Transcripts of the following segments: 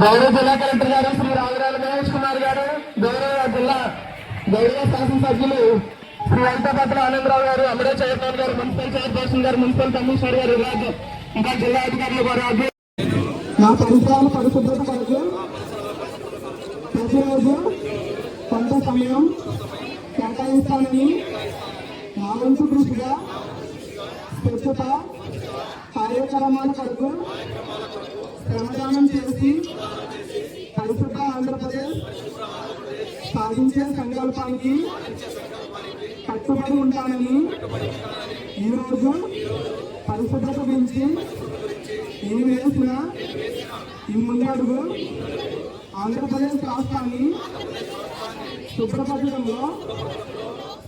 గౌరవ జిల్లా కలెక్టర్ గారు శ్రీ రాజరాజు గణేష్ కుమార్ గారు గౌరవ జిల్లా గౌరవ శాసనసభ్యులు శ్రీ ఐతాపత్ర ఆనందరావు గారు అమరే చైర్మన్ గారు మున్సిపల్ చైర్పర్సన్ గారు మున్సిపల్ కమిషనర్ గారు ఇలాగ ఇంకా జిల్లా అధికారులు వారు నా పరిసరాల పరిశుభ్రత కొరకు ప్రతిరోజు కొంత సమయం కేటాయిస్తానని నా వంతు కృషిగా స్వచ్ఛత కార్యక్రమాల కొరకు శ్రమదానం చేసి పరిశుద్ధ ఆంధ్రప్రదేశ్ సాధించే సంకల్పానికి కట్టుబడి ఉంటానని ఈరోజు పరిశుభ్రత గురించి నేను వేసిన ఈ ముందడుగు ఆంధ్రప్రదేశ్ రాష్ట్రాన్ని శుభ్రపరచడంలో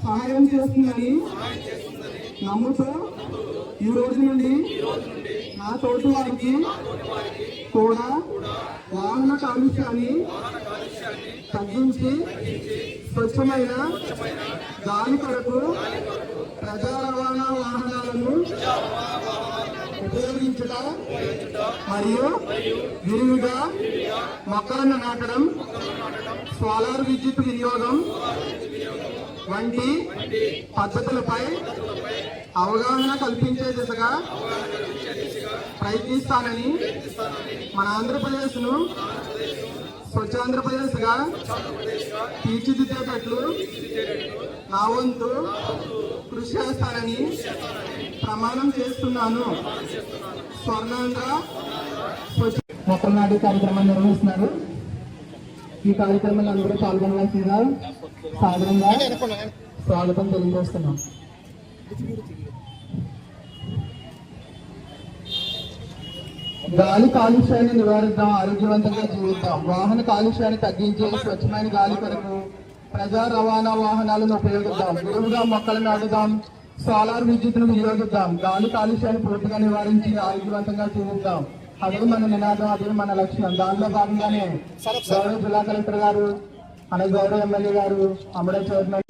సహాయం చేస్తుందని నమ్ముతూ ఈ రోజు నుండి నా తోటి వారికి కూడా వాహన కాలుష్యాన్ని తగ్గించి స్వచ్ఛమైన దాని కొరకు ప్రజా రవాణా వాహనాలను ఉపయోగించడం మరియు విరివిగా మొక్కలను నాటడం సోలార్ విద్యుత్ వినియోగం వంటి పద్ధతులపై అవగాహన కల్పించే దిశగా ప్రయత్నిస్తానని మన ఆంధ్రప్రదేశ్ను స్వచ్ఛ ఆంధ్రప్రదేశ్గా తీర్చిదిద్దేటట్లు నా వంతు కృషి చేస్తానని ప్రమాణం చేస్తున్నాను. స్వర్ణాంధ్ర స్వచ్ఛ మొక్కల నాటి కార్యక్రమాన్ని నిర్వహిస్తున్నారు. ఈ కార్యక్రమంలో అందరూ పాల్గొనవలసిందిగా సాధారణంగా స్వాగతం తెలియజేస్తున్నాం. గాలి కాలుష్యాన్ని నివారిద్దాం ఆరోగ్యవంతంగా జీవిద్దాం. వాహన కాలుష్యాన్ని తగ్గించి స్వచ్ఛమైన గాలి కొరకు ప్రజా రవాణా వాహనాలను ఉపయోగిద్దాం. విరువుగా మొక్కలు నాటుదాం. సోలార్ విద్యుత్తును వినియోగిద్దాం. గాలి కాలుష్యాన్ని పూర్తిగా నివారించి ఆరోగ్యవంతంగా జీవిద్దాం. అదే మన నినాదం అదే మన లక్ష్యం. దానిలో భాగంగానే గౌరవ జిల్లా కలెక్టర్ గారు మన గౌరవ ఎమ్మెల్యే గారు అమర చౌర్మన్